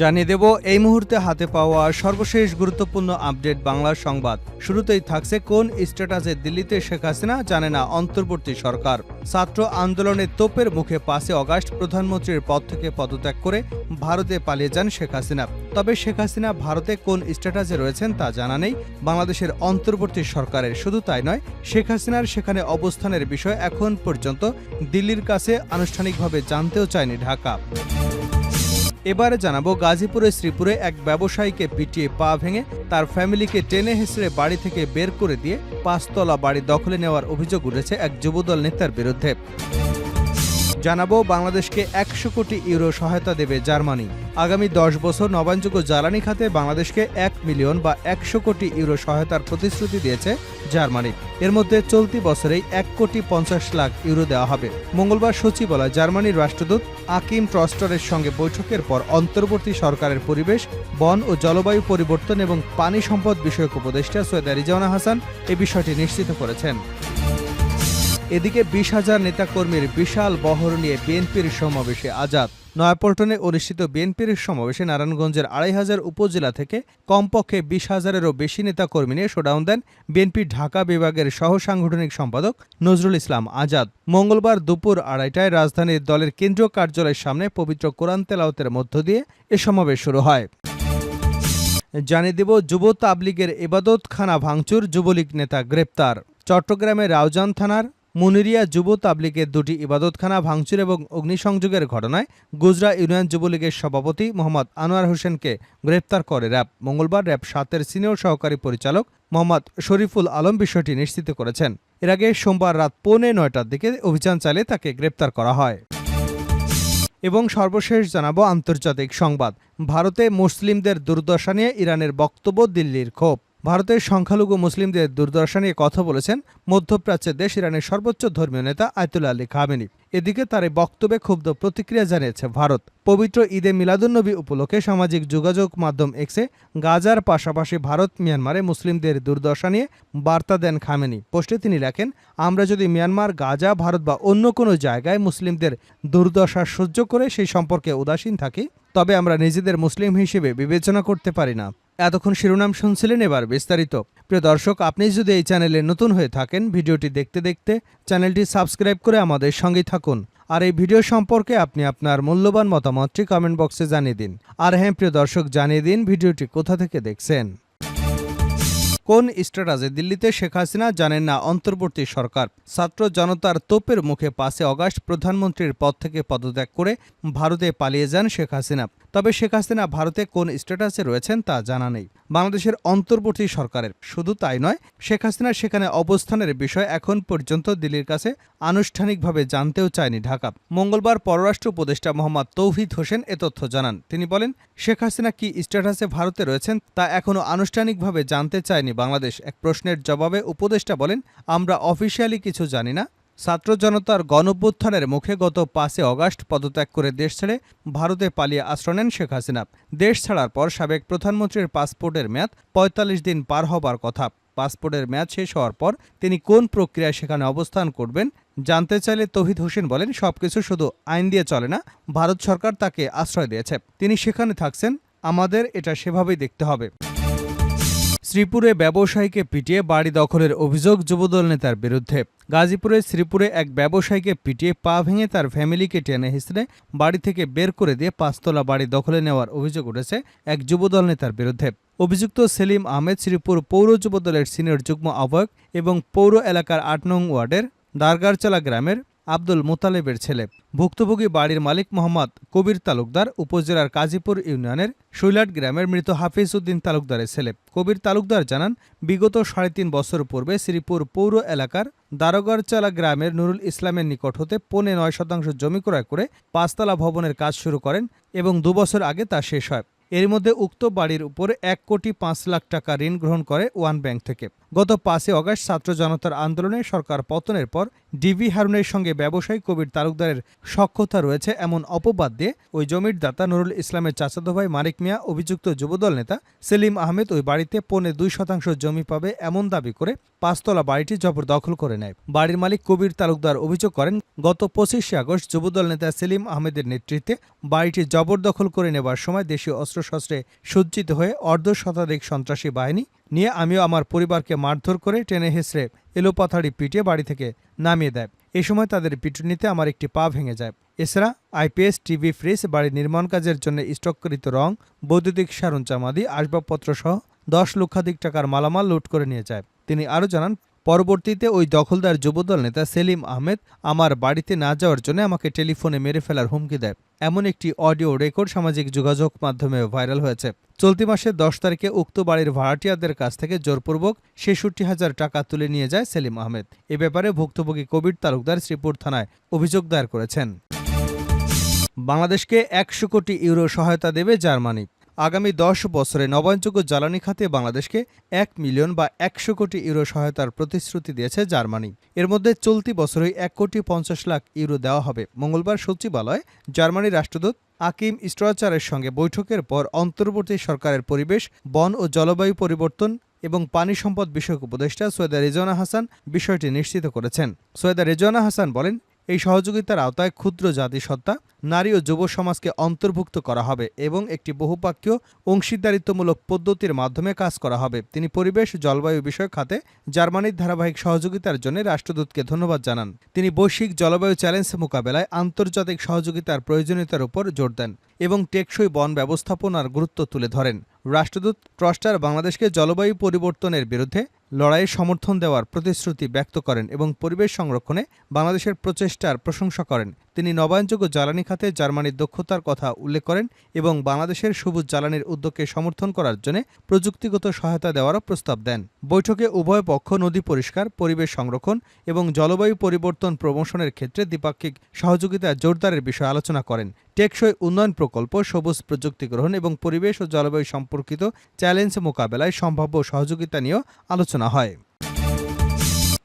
জানিয়ে দেব, এই মুহূর্তে হাতে পাওয়া সর্বশেষ গুরুত্বপূর্ণ আপডেট বাংলা সংবাদ। শুরুতেই থাকছে কোন স্ট্যাটাসে দিল্লিতে শেখ হাসিনা জানে না অন্তর্বর্তী সরকার। ছাত্র আন্দোলনের তোপের মুখে পাঁচে অগাস্ট প্রধানমন্ত্রীর পদ থেকে পদত্যাগ করে ভারতে পালিয়ে যান শেখ হাসিনা। তবে শেখ হাসিনা ভারতে কোন স্ট্যাটাসে রয়েছেন তা জানা নেই। বাংলাদেশের অন্তর্বর্তী সরকারের শুধু তাই নয়, শেখ হাসিনার সেখানে অবস্থানের বিষয় এখন পর্যন্ত দিল্লির কাছে আনুষ্ঠানিকভাবে জানতেও চায়নি ঢাকা। এবারে জানাব গাজীপুরে শ্রীপুরে এক ব্যবসায়ীকে পিটিয়ে পা ভেঙে তার ফ্যামিলিকে টেনে হেসড়ে বাড়ি থেকে বের করে দিয়ে পাঁচতলা বাড়ি দখলে নেওয়ার অভিযোগ উঠেছে এক যুবদল নেতার বিরুদ্ধে। জানাব, বাংলাদেশকে একশো কোটি ইউরো সহায়তা দেবে জার্মানি। আগামী দশ বছর নবায়নযোগ্য জ্বালানি খাতে বাংলাদেশকে এক মিলিয়ন বা একশো কোটি ইউরো সহায়তার প্রতিশ্রুতি দিয়েছে জার্মানি। এর মধ্যে চলতি বছরেই এক কোটি পঞ্চাশ লাখ ইউরো দেওয়া হবে। মঙ্গলবার সচিবালয় জার্মানির রাষ্ট্রদূত আকিম ট্রস্টারের সঙ্গে বৈঠকের পর অন্তর্বর্তী সরকারের পরিবেশ, বন ও জলবায়ু পরিবর্তন এবং পানি সম্পদ বিষয়ক উপদেষ্টা সৈয়দ রিজাওয়ানা হাসান এ বিষয়টি নিশ্চিত করেছেন। এদিকে বিশ হাজার নেতাকর্মীর বিশাল বহর নিয়ে বিএনপির সমাবেশে আজাদ। নয়াপল্টনে অনুষ্ঠিত বিএনপির সমাবেশে নারায়ণগঞ্জের আড়াই হাজার উপজেলা থেকে কমপক্ষে বিশ হাজারেরও বেশি নেতাকর্মী নিয়ে শোডাউন দেন বিএনপি ঢাকা বিভাগের সহ সাংগঠনিক সম্পাদক নজরুল ইসলাম আজাদ। মঙ্গলবার দুপুর আড়াইটায় রাজধানীর দলের কেন্দ্রীয় কার্যালয়ের সামনে পবিত্র কোরআন তেলাওতের মধ্য দিয়ে এ সমাবেশ শুরু হয়। জানিয়ে দেব, যুব তাবলিগের এবাদতখানা ভাঙচুর, যুবলীগ নেতা গ্রেপ্তার। চট্টগ্রামের রাউজান থানার মুনিরিয়া যুব তাবলিগের দুটি ইবাদতখানা ভাঙচুর এবং অগ্নিসংযোগের ঘটনায় গুজরা ইউনিয়ন যুবলীগের সভাপতি মোহাম্মদ আনোয়ার হোসেনকে গ্রেপ্তার করে র্যাব। মঙ্গলবার র্যাব সাতের সিনিয়র সহকারী পরিচালক মোহাম্মদ শরীফুল আলম বিষয়টি নিশ্চিত করেছেন। এর আগে সোমবার রাত পৌনে নয়টার দিকে অভিযান চালিয়ে তাকে গ্রেপ্তার করা হয়। এবং সর্বশেষ জানাব আন্তর্জাতিক সংবাদ। ভারতে মুসলিমদের দুর্দশা নিয়ে ইরানের বক্তব্য দিল্লির ক্ষোভ। ভারতের সংখ্যালঘু মুসলিমদের দুর্দশা নিয়ে কথা বলেছেন মধ্যপ্রাচ্যের দেশ ইরানের সর্বোচ্চ ধর্মীয় নেতা আয়তুল্লা আলী খামেনি। এদিকে তার এই বক্তব্যে ক্ষুব্ধ প্রতিক্রিয়া জানিয়েছে ভারত। পবিত্র ঈদে মিলাদুন্নবী উপলক্ষে সামাজিক যোগাযোগ মাধ্যম এক্সে গাজার পাশাপাশি ভারত মিয়ানমারে মুসলিমদের দুর্দশা নিয়ে বার্তা দেন খামেনি। পোস্টে তিনি লেখেন, আমরা যদি মিয়ানমার, গাজা, ভারত বা অন্য কোনো জায়গায় মুসলিমদের দুর্দশা সহ্য করে সেই সম্পর্কে উদাসীন থাকি, তবে আমরা নিজেদের মুসলিম হিসেবে বিবেচনা করতে পারি না। এতক্ষণ শিরোনাম শুনছিলেন এবার বিস্তারিত। প্রিয় দর্শক, আপনি যদি এই চ্যানেলে নতুন হয়ে থাকেন, ভিডিওটি দেখতে দেখতে চ্যানেলটি সাবস্ক্রাইব করে আমাদের সঙ্গেই থাকুন। আর এই ভিডিও সম্পর্কে আপনি আপনার মূল্যবান মতামতটি কমেন্ট বক্সে জানিয়ে দিন। আর হ্যাঁ প্রিয় দর্শক, জানিয়ে দিন ভিডিওটি কোথা থেকে দেখছেন। কোন স্ট্যাটাসে দিল্লিতে শেখ হাসিনা জানেন না অন্তর্বর্তী সরকার? ছাত্র জনতার তোপের মুখে পাঁচে অগাস্ট প্রধানমন্ত্রীর পদ থেকে পদত্যাগ করে ভারতে পালিয়ে যান শেখ হাসিনা। তবে শেখ হাসিনা ভারতে কোন স্ট্যাটাসে রয়েছেন তা জানা নেই। বাংলাদেশের অন্তর্বর্তী সরকারের। শুধু তাই নয়, শেখ হাসিনার সেখানে অবস্থানের বিষয় এখন পর্যন্ত দিল্লির কাছে আনুষ্ঠানিকভাবে জানতেও চায়নি ঢাকা। মঙ্গলবার পররাষ্ট্র উপদেষ্টা মোহাম্মদ তৌহিদ হোসেন এ তথ্য জানান। তিনি বলেন, শেখ হাসিনা কি স্ট্যাটাসে ভারতে রয়েছেন তা এখনও আনুষ্ঠানিকভাবে জানতে চায়নি বাংলাদেশ। এক প্রশ্নের জবাবে উপদেষ্টা বলেন, আমরা অফিসিয়ালি কিছু জানি না ছাত্র জনতার গণভ্যুত্থানের মুখে গত পাঁচে অগাস্ট পদত্যাগ করে দেশ ছেড়ে ভারতে পালিয়ে আশ্রয় নেন শেখ হাসিনা। দেশ ছাড়ার পর সাবেক প্রধানমন্ত্রীর পাসপোর্টের মেয়াদ পঁয়তাল্লিশ দিন পার হবার কথা। পাসপোর্টের মেয়াদ শেষ হওয়ার পর তিনি কোন প্রক্রিয়ায় সেখানে অবস্থান করবেন জানতে চাইলে তহিদ হোসেন বলেন, সবকিছু শুধু আইন দিয়ে চলে না, ভারত সরকার তাকে আশ্রয় দিয়েছে। তিনি সেখানে থাকছেন, আমাদের এটা সেভাবেই দেখতে হবে। শ্রীপুরে ব্যবসায়ীকে পিটিয়ে বাড়ি দখলের অভিযোগ যুবদল নেতার বিরুদ্ধে। গাজীপুরে শ্রীপুরে এক ব্যবসায়ীকে পিটিয়ে পা ভেঙে তার ফ্যামিলিকে টেনে হিসড়ে বাড়ি থেকে বের করে দিয়ে পাঁচতলা বাড়ি দখলে নেওয়ার অভিযোগ উঠেছে এক যুবদল নেতার বিরুদ্ধে। অভিযুক্ত সেলিম আহমেদ শ্রীপুর পৌর যুবদলের সিনিয়র যুগ্ম আহ্বায়ক এবং পৌর এলাকার আট নং ওয়ার্ডের দারগারচালা গ্রামের আব্দুল মোতালেবের ছেলে। ভুক্তভোগী বাড়ির মালিক মোহাম্মদ কবির তালুকদার উপজেলার কাজীপুর ইউনিয়নের শৈলাট গ্রামের মৃত হাফিজ উদ্দিন তালুকদারের ছেলে। কবির তালুকদার জানান, বিগত সাড়ে তিন বছর পূর্বে শ্রীপুর পৌর এলাকার দারোগারচালা গ্রামের নুরুল ইসলামের নিকট হতে পৌনে নয় শতাংশ জমি ক্রয় করে পাঁচতলা ভবনের কাজ শুরু করেন এবং দুবছর আগে তা শেষ হয়। এর মধ্যে উক্ত বাড়ির উপর এক কোটি পাঁচ লাখ টাকা ঋণ গ্রহণ করে ওয়ান ব্যাংক থেকে। গত পাঁচই অগস্ট ছাত্র জনতার আন্দোলনে সরকার পতনের পর ডিবি হারুনের সঙ্গে ব্যবসায়ী কবির তালুকদারের সক্ষতা রয়েছে এমন অপবাদ দিয়ে ওই জমির দাতা নুরুল ইসলামের চাচাতো ভাই মানিক মিয়া, অভিযুক্ত যুবদল নেতা সেলিম আহমেদ ওই বাড়িতে পৌনে দুই শতাংশ জমি পাবে এমন দাবি করে পাঁচতলা বাড়িটি জবরদখল করে নেয়। বাড়ির মালিক কবির তালুকদার অভিযোগ করেন, গত পঁচিশে আগস্ট যুবদল নেতা সেলিম আহমেদের নেতৃত্বে বাড়িটি জবরদখল করে নেবার সময় দেশীয় অস্ত্রশস্ত্রে সজ্জিত হয়ে অর্ধ শতাধিক সন্ত্রাসী বাহিনী নিয়ে আমিও আমার পরিবারকে মারধর করে টেনে হেসড়ে এলোপাথাড়ি পিটিয়ে বাড়ি থেকে নামিয়ে দেয়। এ সময় তাদের পিটুনিতে আমার একটি পা ভেঙে যায়। এছাড়া আইপিএস, টিভি, ফ্রিজ, বাড়ির নির্মাণ কাজের জন্য স্টককৃত রং, বৈদ্যুতিক সরঞ্জামাদি আসবাবপত্র সহ দশ লক্ষাধিক টাকার মালামাল লুট করে নিয়ে যায়। তিনি আরও জানান পরবর্তীতে ওই দখলদার যুবদল নেতা সেলিম আহমেদ আমার বাড়িতে না যাওয়ার জন্য আমাকে টেলিফোনে মেরে ফেলার হুমকি দেয়। এমন একটি অডিও রেকর্ড সামাজিক যোগাযোগ মাধ্যমে ভাইরাল হয়েছে। চলতি মাসের দশ তারিখে উক্ত বাড়ির ভাড়াটিয়াদের কাছ থেকে জোরপূর্বক ছেষট্টি হাজার টাকা তুলে নিয়ে যায় সেলিম আহমেদ। এ ব্যাপারে ভুক্তভোগী কবির তালুকদার শ্রীপুর থানায় অভিযোগ দায়ের করেছেন। বাংলাদেশকে একশো কোটি ইউরো সহায়তা দেবে জার্মানি। আগামী দশ বছরে নবায়নযোগ্য জ্বালানি খাতে বাংলাদেশকে এক মিলিয়ন বা একশো কোটি ইউরো সহায়তার প্রতিশ্রুতি দিয়েছে জার্মানি। এর মধ্যে চলতি বছরই এক কোটি পঞ্চাশ লাখ ইউরো দেওয়া হবে। মঙ্গলবার সচিবালয়ে জার্মানির রাষ্ট্রদূত আকিম স্ট্রাচারের সঙ্গে বৈঠকের পর অন্তর্বর্তী সরকারের পরিবেশ, বন ও জলবায়ু পরিবর্তন এবং পানি সম্পদ বিষয়ক উপদেষ্টা সৈয়দা রেজওয়ানা হাসান বিষয়টি নিশ্চিত করেছেন। সৈয়দা রেজওয়ানা হাসান বলেন এই সহযোগিতার আওতায় ক্ষুদ্র জাতিসত্তা, নারী ও যুব সমাজকে অন্তর্ভুক্ত করা হবে এবং একটি বহুপাক্ষীয়, অংশীদারিত্বমূলক পদ্ধতির মাধ্যমে কাজ করা হবে। তিনি পরিবেশ, জলবায়ু বিষয় খাতে জার্মানির ধারাবাহিক সহযোগিতার জন্য রাষ্ট্রদূতকে ধন্যবাদ জানান। তিনি বৈশ্বিক জলবায়ু চ্যালেঞ্জ মোকাবেলায় আন্তর্জাতিক সহযোগিতার প্রয়োজনীয়তার উপর জোর দেন এবং টেকসই বন ব্যবস্থাপনার গুরুত্ব তুলে ধরেন। রাষ্ট্রদূত ট্রস্টার বাংলাদেশকে জলবায়ু পরিবর্তনের বিরুদ্ধে লড়াইয়ে সমর্থন দেওয়ার প্রতিশ্রুতি ব্যক্ত করেন এবং পরিবেশ সংরক্ষণে বাংলাদেশের প্রচেষ্টার প্রশংসা করেন। তিনি নবায়নযোগ্য জ্বালানি খাতে জার্মানির দক্ষতার কথা উল্লেখ করেন এবং বাংলাদেশের সবুজ জ্বালানির উদ্যোগকে সমর্থন করার জন্য প্রযুক্তিগত সহায়তা দেওয়ারও প্রস্তাব দেন। বৈঠকে উভয় পক্ষ নদী পরিষ্কার, পরিবেশ সংরক্ষণ এবং জলবায়ু পরিবর্তন প্রমোশনের ক্ষেত্রে দ্বিপাক্ষিক সহযোগিতা জোরদারের বিষয়ে আলোচনা করেন। টেকসই উন্নয়ন প্রকল্প, সবুজ প্রযুক্তি গ্রহণ এবং পরিবেশ ও জলবায়ু সম্পর্কিত চ্যালেঞ্জ মোকাবেলায় সম্ভাব্য সহযোগিতা নিয়েও আলোচনা হয়।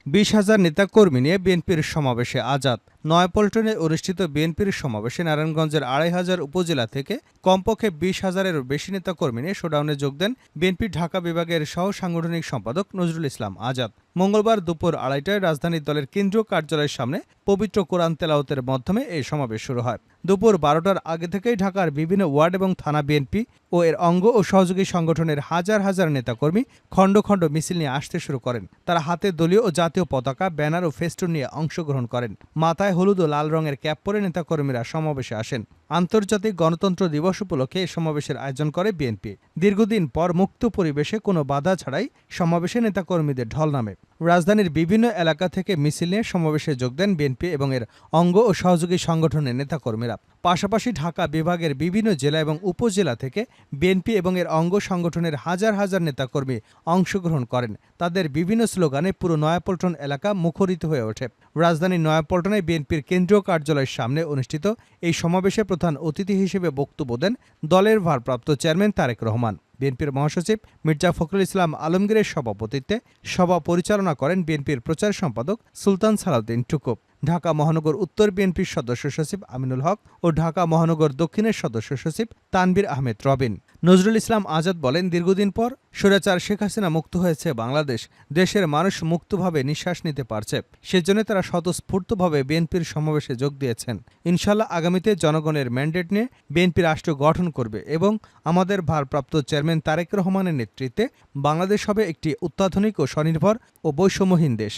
বিশ হাজার নেতাকর্মী নিয়ে বিএনপির সমাবেশে আজাদ। নয়াপল্টনে অনুষ্ঠিত বিএনপির সমাবেশে নারায়ণগঞ্জের আড়াই হাজার উপজেলা থেকে কমপক্ষে বিশ হাজারেরও বেশি নেতাকর্মী নিয়ে শোডাউনে যোগ দেন বিএনপির ঢাকা বিভাগের সহ সাংগঠনিক সম্পাদক নজরুল ইসলাম আজাদ। মঙ্গলবার দুপুর আড়াইটায় রাজধানীর দলের কেন্দ্রীয় কার্যালয়ের সামনে পবিত্র কোরআন তেলাওতের মাধ্যমে এই সমাবেশ শুরু হয়। দুপুর বারোটার আগে থেকেই ঢাকার বিভিন্ন ওয়ার্ড এবং থানা বিএনপি ও এর অঙ্গ ও সহযোগী সংগঠনের হাজার হাজার নেতাকর্মী খণ্ড খণ্ড মিছিল নিয়ে আসতে শুরু করেন। তারা হাতে দলীয় ও জাতীয় পতাকা, ব্যানার ও ফেস্টুন নিয়ে অংশগ্রহণ করেন। মাথায় হলুদ ও লাল রঙের ক্যাপ পরে নেতাকর্মীরা সমাবেশে আসেন। আন্তর্জাতিক গণতন্ত্র দিবস উপলক্ষে এই সমাবেশের আয়োজন করে বিএনপি। দীর্ঘদিন পর মুক্ত পরিবেশে কোনো বাধা ছাড়াই সমাবেশে নেতাকর্মীদের ঢল নামে। রাজধানীর বিভিন্ন এলাকা থেকে মিছিল নিয়ে সমাবেশে যোগ দেন বিএনপি এবং এর অঙ্গ ও সহযোগী সংগঠনের নেতাকর্মীরা। পাশাপাশি ঢাকা বিভাগের বিভিন্ন জেলা এবং উপজেলা থেকে বিএনপি এবং এর অঙ্গ সংগঠনের হাজার হাজার নেতাকর্মী অংশগ্রহণ করেন। তাদের বিভিন্ন স্লোগানে পুরো নয়াপল্টন এলাকা মুখরিত হয়ে ওঠে। রাজধানীর নয়াপল্টনে বিএনপির কেন্দ্রীয় কার্যালয়ের সামনে অনুষ্ঠিত এই সমাবেশে প্রধান অতিথি হিসেবে বক্তব্য দেন দলের ভারপ্রাপ্ত চেয়ারম্যান তারেক রহমান। বিএনপির মহাসচিব মির্জা ফখরুল ইসলাম আলমগীরের সভাপতিত্বে সভা পরিচালনা করেন বিএনপির প্রচার সম্পাদক সুলতান সালাউদ্দিন টুকুব ঢাকা মহানগর উত্তর বিএনপির সদস্য সচিব আমিনুল হক ও ঢাকা মহানগর দক্ষিণের সদস্য সচিব তানবির আহমেদ রবিন। নজরুল ইসলাম আজাদ বলেন, দীর্ঘদিন পর স্বৈরাচার শেখ হাসিনা মুক্ত হয়েছে, বাংলাদেশ দেশের মানুষ মুক্তভাবে নিঃশ্বাস নিতে পারছে। সেজন্য তারা স্বতঃস্ফূর্তভাবে বিএনপির সমাবেশে যোগ দিয়েছেন। ইনশাল্লাহ আগামীতে জনগণের ম্যান্ডেট নিয়ে বিএনপি রাষ্ট্র গঠন করবে এবং আমাদের ভারপ্রাপ্ত চেয়ারম্যান তারেক রহমানের নেতৃত্বে বাংলাদেশ হবে একটি অত্যাধুনিক ও স্বনির্ভর ও বৈষম্যহীন দেশ।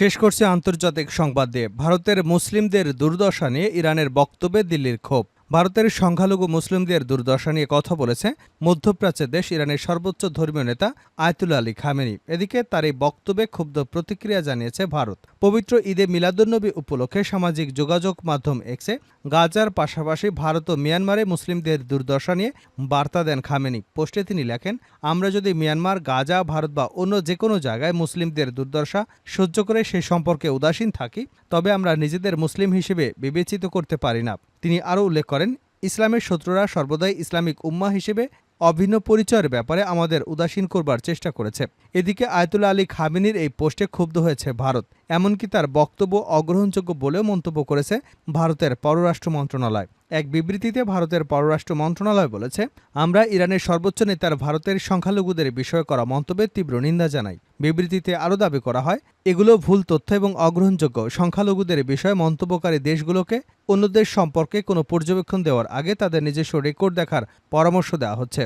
শেষ করছে আন্তর্জাতিক সংবাদ দিয়ে। ভারতের মুসলিমদের দুর্দশা নিয়ে ইরানের বক্তব্যে দিল্লির ক্ষোভ। ভারতের সংখ্যালঘু মুসলিমদের দুর্দশা নিয়ে কথা বলেছে মধ্যপ্রাচ্যের দেশ ইরানের সর্বোচ্চ ধর্মীয় নেতা আয়তুল্লা আলী খামেনি। এদিকে তার এই বক্তব্যে ক্ষুব্ধ প্রতিক্রিয়া জানিয়েছে ভারত। পবিত্র ঈদে মিলাদুন্নবী উপলক্ষে সামাজিক যোগাযোগ মাধ্যম এক্সে গাজার পাশাপাশি ভারত ও মিয়ানমারে মুসলিমদের দুর্দশা নিয়ে বার্তা দেন খামেনি। পোস্টে তিনি লেখেন, আমরা যদি মিয়ানমার, গাজা, ভারত বা অন্য যে কোনো জায়গায় মুসলিমদের দুর্দশা সহ্য করে সে সম্পর্কে উদাসীন থাকি, তবে আমরা নিজেদের মুসলিম হিসেবে বিবেচিত করতে পারি না। তিনি আরও উল্লেখ করেন, ইসলামের শত্রুরা সর্বদাই ইসলামিক উম্মা হিসেবে অভিন্ন পরিচয়ের ব্যাপারে আমাদের উদাসীন করবার চেষ্টা করেছে। এদিকে আয়তুল্লা আলী খামেনির এই পোস্টে ক্ষুব্ধ হয়েছে ভারত, এমনকি তার বক্তব্য অগ্রহণযোগ্য বলেও মন্তব্য করেছে ভারতের পররাষ্ট্র মন্ত্রণালয়। এক বিবৃতিতে ভারতের পররাষ্ট্র মন্ত্রণালয় বলেছে, আমরা ইরানের সর্বোচ্চ নেতার ভারতের সংখ্যালঘুদের বিষয়ে করা মন্তব্যের তীব্র নিন্দা জানাই। বিবৃতিতে আরও দাবি করা হয়, এগুলো ভুল তথ্য এবং অগ্রহণযোগ্য। সংখ্যালঘুদের বিষয়ে মন্তব্যকারী দেশগুলোকে অন্যদের সম্পর্কে কোনো পর্যবেক্ষণ দেওয়ার আগে তাদের নিজস্ব রেকর্ড দেখার পরামর্শ দেওয়া হচ্ছে।